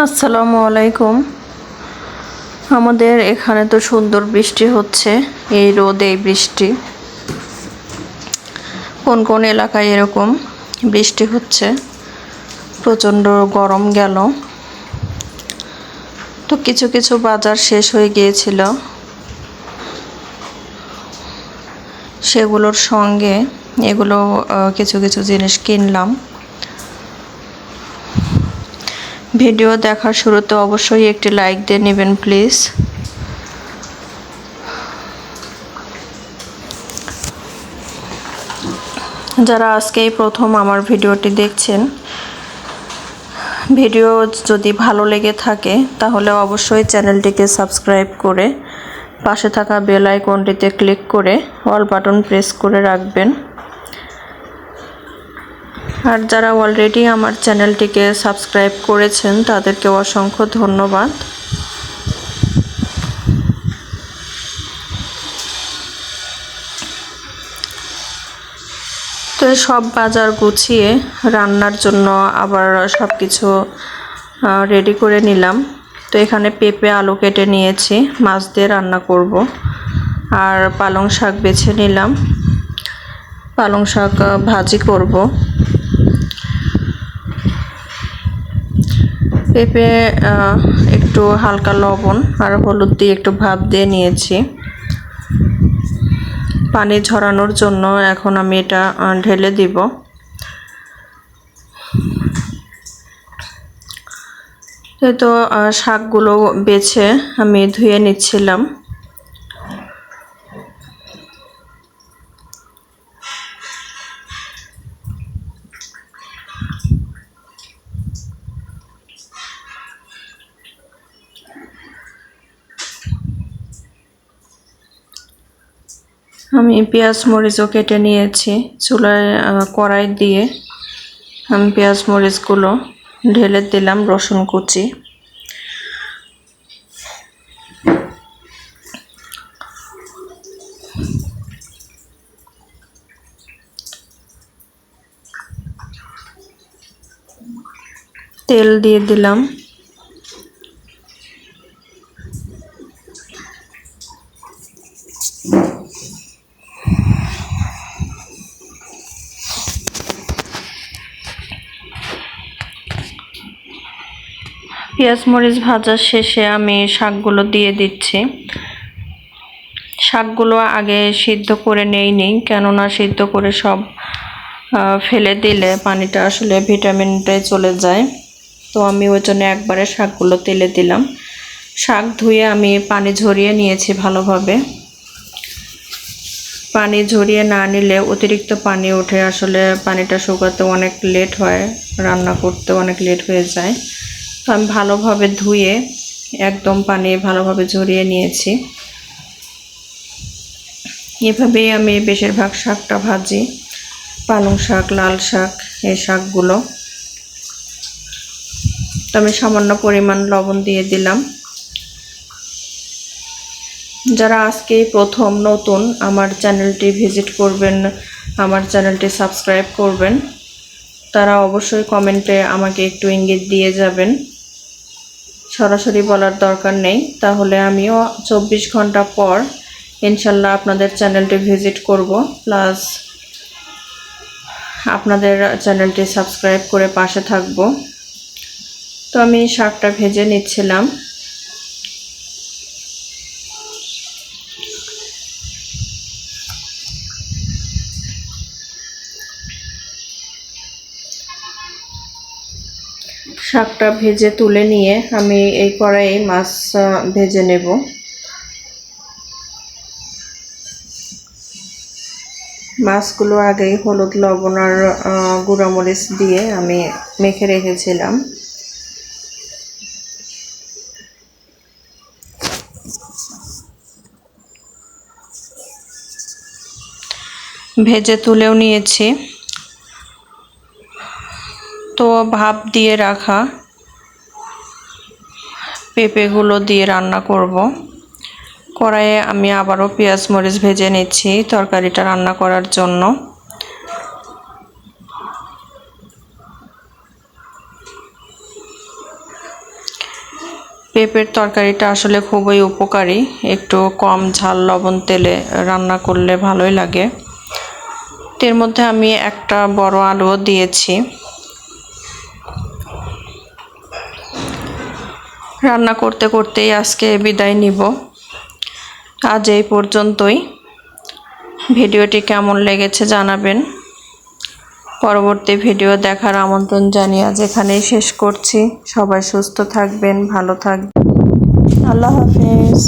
আসসালামু আলাইকুম। আমাদের এখানে তো সুন্দর বৃষ্টি হচ্ছে, এই রোদ এই বৃষ্টি। কোন কোন এলাকায় এরকম বৃষ্টি হচ্ছে? প্রচণ্ড গরম গেল। তো কিছু কিছু বাজার শেষ হয়ে গিয়েছিল। সেগুলোর সঙ্গে এগুলো কিছু কিছু জিনিস কিনলাম। ভিডিও দেখার শুরুতে অবশ্যই একটি লাইক দিয়ে নেবেন, প্লিজ। যারা আজকেই প্রথম আমার ভিডিওটি দেখছেন, ভিডিও যদি ভালো লেগে থাকে, তাহলে অবশ্যই চ্যানেলটিকে সাবস্ক্রাইব করে পাশে থাকা বেল আইকনটিতে ক্লিক করে অল বাটন প্রেস করে রাখবেন। আর যারা অলরেডি আমার চ্যানেলটিকে সাবস্ক্রাইব করেছেন, তাদেরকে অসংখ্য ধন্যবাদ। তো সব বাজার গুছিয়ে রান্নার জন্য আবার সব কিছু রেডি করে নিলাম। তো এখানে পেঁপে, আলু কেটে নিয়েছি, মাছ দিয়ে রান্না করব। আর পালং শাক বেছে নিলাম। পালং শাক ভাজি করব। পেঁপে একটু হালকা লবণ আর হলুদ দিয়ে একটু ভাপ দিয়ে নিয়েছি। পানি ঝরানোর জন্য এখন আমি এটা ঢেলে দিব। তো শাকগুলো বেছে আমি ধুয়ে নিচ্ছিলাম। আমি পেঁয়াজ, মরিচও কেটে নিয়েছি চুলায় কড়াই দিয়ে। আমি পেঁয়াজ, মরিচগুলো ঢেলে দিলাম রসুন কুচি। তেল দিয়ে দিলাম। পেঁয়াজ মরিচ ভাজার শেষে আমি শাকগুলো দিয়ে দিচ্ছি। শাকগুলো আগে সিদ্ধ করে নেই নেইনি কেননা সিদ্ধ করে সব ফেলে দিলে পানিটা আসলে ভিটামিনটাই চলে যায়। তো আমি ওই জন্য একবারে শাকগুলো তেলে দিলাম। শাক ধুয়ে আমি পানি ঝরিয়ে নিয়েছি ভালোভাবে। পানি ঝরিয়ে না নিলে অতিরিক্ত পানি উঠে আসলে পানিটা শুকাতে অনেক লেট হয়, রান্না করতে অনেক লেট হয়ে যায়। আমি ভালোভাবে ধুয়ে একদম পানি ভালোভাবে ঝরিয়ে নিয়েছি। এভাবেই আমি বেশিরভাগ শাকটা ভাজি। পালং শাক, লাল শাক, এই শাকগুলো। তো আমি সামান্য পরিমাণ লবণ দিয়ে দিলাম। যারা আজকে প্রথম, নতুন, আমার চ্যানেলটি ভিজিট করবেন, আমার চ্যানেলটি সাবস্ক্রাইব করবেন, তারা অবশ্যই কমেন্টে আমাকে একটু ইঙ্গিত দিয়ে যাবেন। সরাসরি বলার দরকার নেই। তাহলে আমিও চব্বিশ ঘণ্টা পর ইনশাল্লাহ আপনাদের চ্যানেলটি ভিজিট করব। প্লাস আপনাদের চ্যানেলটি সাবস্ক্রাইব করে পাশে থাকব। তো আমি শাকটা ভেজে নিচ্ছিলাম। শাকটা ভেজে তুলে নিয়ে আমি এই কড়াইয়ে মাছ ভেজে নেব। মাছগুলো আগেই হলুদ, লবণ আর গুঁড়ামরিচ দিয়ে আমি মেখে রেখেছিলাম। ভেজে তুলেও নিয়েছি। তো ভাপ দিয়ে রাখা। পেঁপেগুলো দিয়ে রান্না করব। কড়াইয়ে আমি আবারও পেঁয়াজ মরিচ ভেজে নিচ্ছি তরকারিটা রান্না করার জন্য। পেঁপের তরকারিটা আসলে খুবই উপকারী। একটু কম ঝাল লবণ তেলে রান্না করলে ভালোই লাগে। এর মধ্যে আমি একটা বড় আলুও দিয়েছি। রান্না করতে করতেই আজকে বিদায় নিব। আজ এই পর্যন্তই। ভিডিওটি কেমন লেগেছে জানাবেন। পরবর্তী ভিডিও দেখার আমন্ত্রণ জানিয়ে আজ এখানেই শেষ করছি। সবাই সুস্থ থাকবেন, ভালো থাকবেন। আল্লাহ হাফিজ।